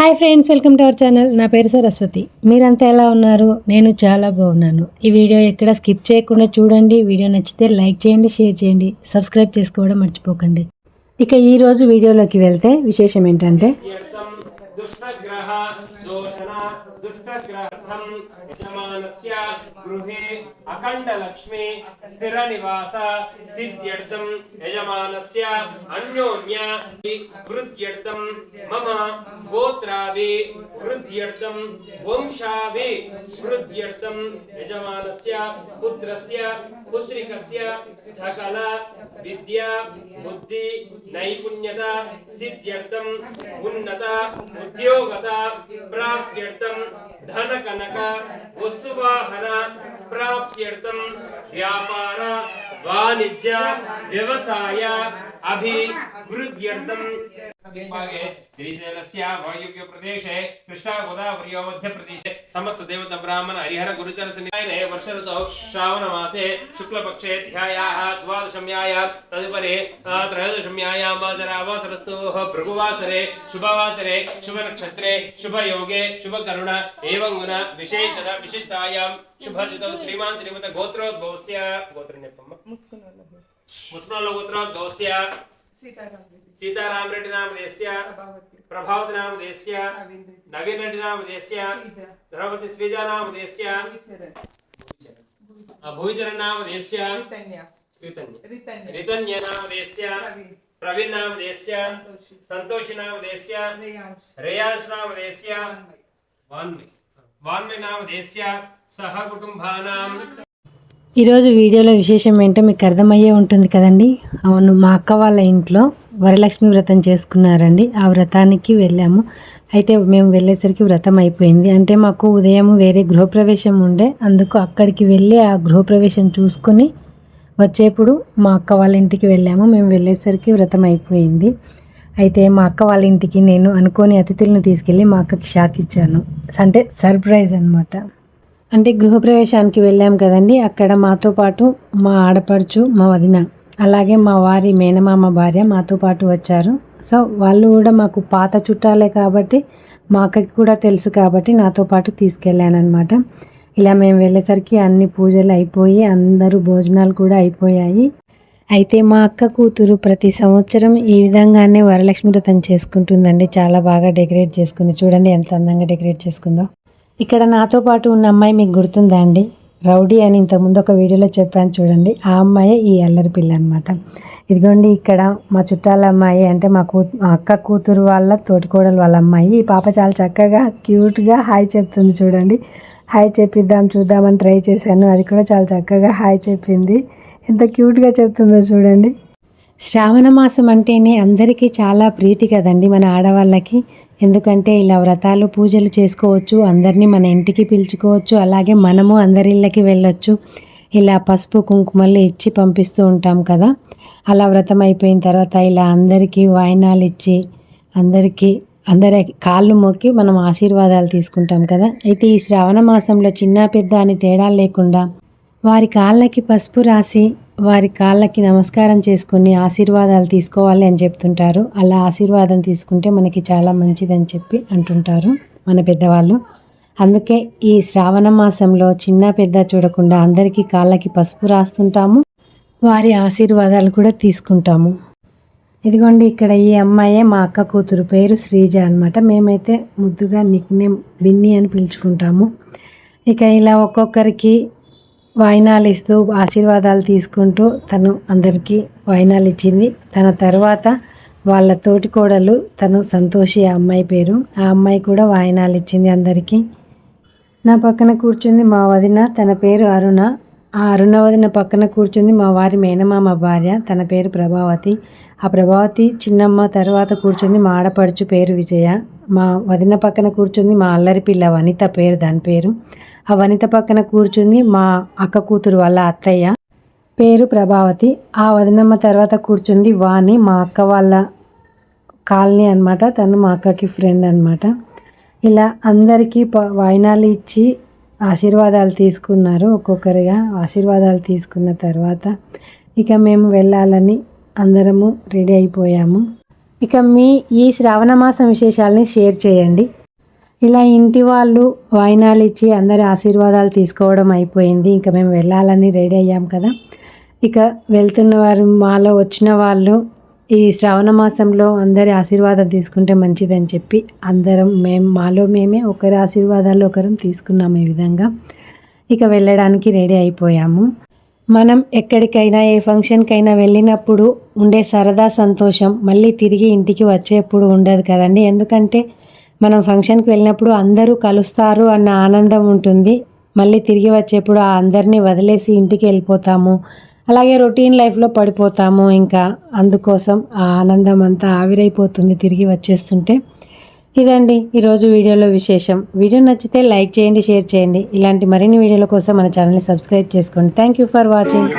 Hi friends welcome to our channel. నా పేరు సరస్వతి. మీరంతా ఎలా ఉన్నారు? నేను చాలా బాగున్నాను. ఈ వీడియో ఎక్కడ స్కిప్ చేయకుండా చూడండి. వీడియో నచ్చితే లైక్ చేయండి షేర్ చేయండి సబ్స్క్రైబ్ చేసుకోవడం మర్చిపోకండి. ఇక ఈరోజు వీడియోలోకి వెళ్తే విశేషం ఏంటంటే दुष्टग्रह दोषण दुष्टग्रहर्थम यजमानस्य गृहे अखण्डलक्ष्मी स्थिरनिवास सिद्ध्यर्थं यजमानस्य अन्योन्य वृद्ध्यर्थं मम गोत्रावि वृद्ध्यर्थं वंशावि वृद्ध्यर्थं यजमानस्य पुत्रस्य పుత్రికస్య సకల విద్య బుద్ధి నైపుణ్యత సిద్ధ్యర్థం ఉన్నత ఉద్యోగత ప్రాప్త్యర్థం ధన కనక వస్తువాహన ప్రాప్త్యర్థం వ్యాపార వాణిజ్య వ్యవసాయ अभिवृद्ध्यर्थं भागे श्रीशैलस्य वायुव्यप्रदेशे कृष्णागोदावर्यो मध्यप्रदेशे समस्तदेवतब्राह्मण हरिहरगुरुचरसन्निधायने वर्षऋतौ श्रावणमासे शुक्लपक्षे ध्यायाः द्वादशम्यायां तदुपरि त्रयोदशम्यायां वासरावासरस्तोः भृगुवासरे शुभवासरे शुभनक्षत्रे शुभयोगे शुभकरुण एवं गुण विशेषण विशिष्टायां शुभऋतौ श्रीमान् श्रीमद गोत्रोद्भवस्य गोत्रण्यपम् मुस्मलोत्र सीताराम रेड्डी नाम प्रभावती नाम नवीन रेड्डी नाम द्रौपदी नाम भूचरण नाम रितन्य नाम प्रवीण नाम देस्य नाम रेयांश नाम वान्मय नाम सह ఈరోజు వీడియోలో విశేషం ఏంటో మీకు అర్థమయ్యే ఉంటుంది కదండి. అవును మా అక్క వాళ్ళ ఇంట్లో వరలక్ష్మి వ్రతం చేసుకున్నారండి. ఆ వ్రతానికి వెళ్ళాము. అయితే మేము వెళ్ళేసరికి వ్రతం అయిపోయింది. అంటే మాకు ఉదయం వేరే గృహప్రవేశం ఉండే. అందుకు అక్కడికి వెళ్ళి ఆ గృహప్రవేశం చూసుకొని వచ్చేప్పుడు మా అక్క వాళ్ళ ఇంటికి వెళ్ళాము. మేము వెళ్ళేసరికి వ్రతం అయిపోయింది. అయితే మా అక్క వాళ్ళ ఇంటికి నేను అనుకోని అతిథులను తీసుకెళ్ళి మా అక్కకి షాక్ ఇచ్చాను. అంటే సర్ప్రైజ్ అనమాట అంటే గృహప్రవేశానికి వెళ్ళాం కదండి. అక్కడ మాతో పాటు మా ఆడపడుచు మా వదిన అలాగే మా వారి మేనమామ భార్య మాతో పాటు వచ్చారు. సో వాళ్ళు కూడా మాకు పాత చుట్టాలే కాబట్టి మా అక్కకి కూడా తెలుసు కాబట్టి నాతో పాటు తీసుకెళ్ళానమాట ఇలా మేము వెళ్ళేసరికి అన్ని పూజలు అయిపోయి అందరూ భోజనాలు కూడా అయిపోయాయి. అయితే మా అక్క కూతురు ప్రతి సంవత్సరం ఈ విధంగానే వరలక్ష్మి వ్రతం చేసుకుంటుందండి. చాలా బాగా డెకరేట్ చేసుకుంది చూడండి ఎంత అందంగా డెకరేట్ చేసుకుందో. ఇక్కడ నాతో పాటు ఉన్న అమ్మాయి మీకు గుర్తుందా అండి? రౌడీ అని ఇంతకుముందు ఒక వీడియోలో చెప్పాను చూడండి. ఆ అమ్మాయి ఈ అల్లరి పిల్ల అనమాట ఇదిగోండి ఇక్కడ మా చుట్టాల అమ్మాయి అంటే మా కూ మా అక్క కూతురు వాళ్ళ తోటికోడలు వాళ్ళ అమ్మాయి. ఈ పాప చాలా చక్కగా క్యూట్గా హాయ్ చెప్తుంది చూడండి. హాయ్ చెప్పిద్దాం చూద్దామని ట్రై చేశాను. అది కూడా చాలా చక్కగా హాయ్ చెప్పింది. ఎంత క్యూట్గా చెప్తుందో చూడండి. శ్రావణ మాసం అంటేనే అందరికీ చాలా ప్రీతి కదండి మన ఆడవాళ్ళకి. ఎందుకంటే ఇలా వ్రతాలు పూజలు చేసుకోవచ్చు అందరినీ మన ఇంటికి పిలుచుకోవచ్చు అలాగే మనము అందరిళ్ళకి వెళ్ళొచ్చు. ఇలా పసుపు కుంకుమలు ఇచ్చి పంపిస్తూ ఉంటాం కదా. అలా వ్రతం అయిపోయిన తర్వాత ఇలా అందరికీ వాయినాలు ఇచ్చి అందరికీ అందరి కాళ్ళు మొక్కి మనం ఆశీర్వాదాలు తీసుకుంటాం కదా. అయితే ఈ శ్రావణ మాసంలో చిన్న పెద్ద అని తేడా లేకుండా వారి కాళ్ళకి పసుపు రాసి వారి కాళ్ళకి నమస్కారం చేసుకుని ఆశీర్వాదాలు తీసుకోవాలి అని చెప్తుంటారు. అలా ఆశీర్వాదం తీసుకుంటే మనకి చాలా మంచిదని చెప్పి అంటుంటారు మన పెద్దవాళ్ళు. అందుకే ఈ శ్రావణ మాసంలో చిన్న పెద్ద చూడకుండా అందరికీ కాళ్ళకి పసుపు రాస్తుంటాము. వారి ఆశీర్వాదాలు కూడా తీసుకుంటాము. ఇదిగోండి ఇక్కడ ఈ అమ్మాయే మా అక్క కూతురు పేరు శ్రీజ అన్నమాట. మేమైతే ముద్దుగా నిక్ నేమ్ బిన్ని అని పిలుచుకుంటాము. ఇక ఇలా ఒక్కొక్కరికి వాయినాలు ఇస్తూ ఆశీర్వాదాలు తీసుకుంటూ తను అందరికీ వాయినాలు ఇచ్చింది. తన తర్వాత వాళ్ళ తోటి కోడలు తను సంతోషి ఆ అమ్మాయి పేరు. ఆ అమ్మాయి కూడా వాయినాలు ఇచ్చింది అందరికీ. నా పక్కన కూర్చుంది మా వదిన తన పేరు అరుణ. ఆ అరుణ వదిన పక్కన కూర్చుంది మా వారి మేనమామ భార్య తన పేరు ప్రభావతి. ఆ ప్రభావతి చిన్నమ్మ తర్వాత కూర్చుంది మా ఆడపడుచు పేరు విజయ. మా వదిన పక్కన కూర్చుంది మా అల్లరి పిల్ల వనిత పేరు దాని పేరు. ఆ వనిత పక్కన కూర్చుంది మా అక్క కూతురు వాళ్ళ అత్తయ్య. పేరు ప్రభావతి. ఆ వదినమ్మ తర్వాత కూర్చుంది వాణి మా అక్క వాళ్ళ కాలనీ అనమాట తను మా అక్కకి ఫ్రెండ్ అనమాట ఇలా అందరికీ ప- వాయినాలు ఇచ్చి ఆశీర్వాదాలు తీసుకున్నారు ఒక్కొక్కరిగా. ఆశీర్వాదాలు తీసుకున్న తర్వాత ఇక మేము వెళ్ళాలని అందరము రెడీ అయిపోయాము. ఇక మీ ఈ శ్రావణ మాసం విశేషాలని షేర్ చేయండి. ఇలా ఇంటి వాళ్ళు వాయినాలు ఇచ్చి అందరి ఆశీర్వాదాలు తీసుకోవడం అయిపోయింది. ఇంకా మేము వెళ్ళాలని రెడీ అయ్యాం కదా. ఇక వెళ్తున్న వారు మాలో వచ్చిన వాళ్ళు ఈ శ్రావణ మాసంలో అందరి ఆశీర్వాదం తీసుకుంటే మంచిదని చెప్పి అందరం మేము మాలో మేమే ఒకరి ఆశీర్వాదాలు ఒకరం తీసుకున్నాము ఈ విధంగా. ఇక వెళ్ళడానికి రెడీ అయిపోయాము. మనం ఎక్కడికైనా ఏ ఫంక్షన్కైనా వెళ్ళినప్పుడు ఉండే సరదా సంతోషం మళ్ళీ తిరిగి ఇంటికి వచ్చేప్పుడు ఉండదు కదండి. ఎందుకంటే మనం ఫంక్షన్కి వెళ్ళినప్పుడు అందరూ కలుస్తారు అన్న ఆనందం ఉంటుంది. మళ్ళీ తిరిగి వచ్చేప్పుడు ఆ అందరినీ వదిలేసి ఇంటికి వెళ్ళిపోతాము. అలాగే రొటీన్ లైఫ్లో పడిపోతాము ఇంకా. అందుకోసం ఆ ఆనందం అంతా ఆవిరైపోతుంది తిరిగి వచ్చేస్తుంటే. ఇదండి ఈరోజు వీడియోలో విశేషం. వీడియో నచ్చితే లైక్ చేయండి షేర్ చేయండి. ఇలాంటి మరిన్ని వీడియోల కోసం మన ఛానల్ని సబ్స్క్రైబ్ చేసుకోండి. Thank you for watching.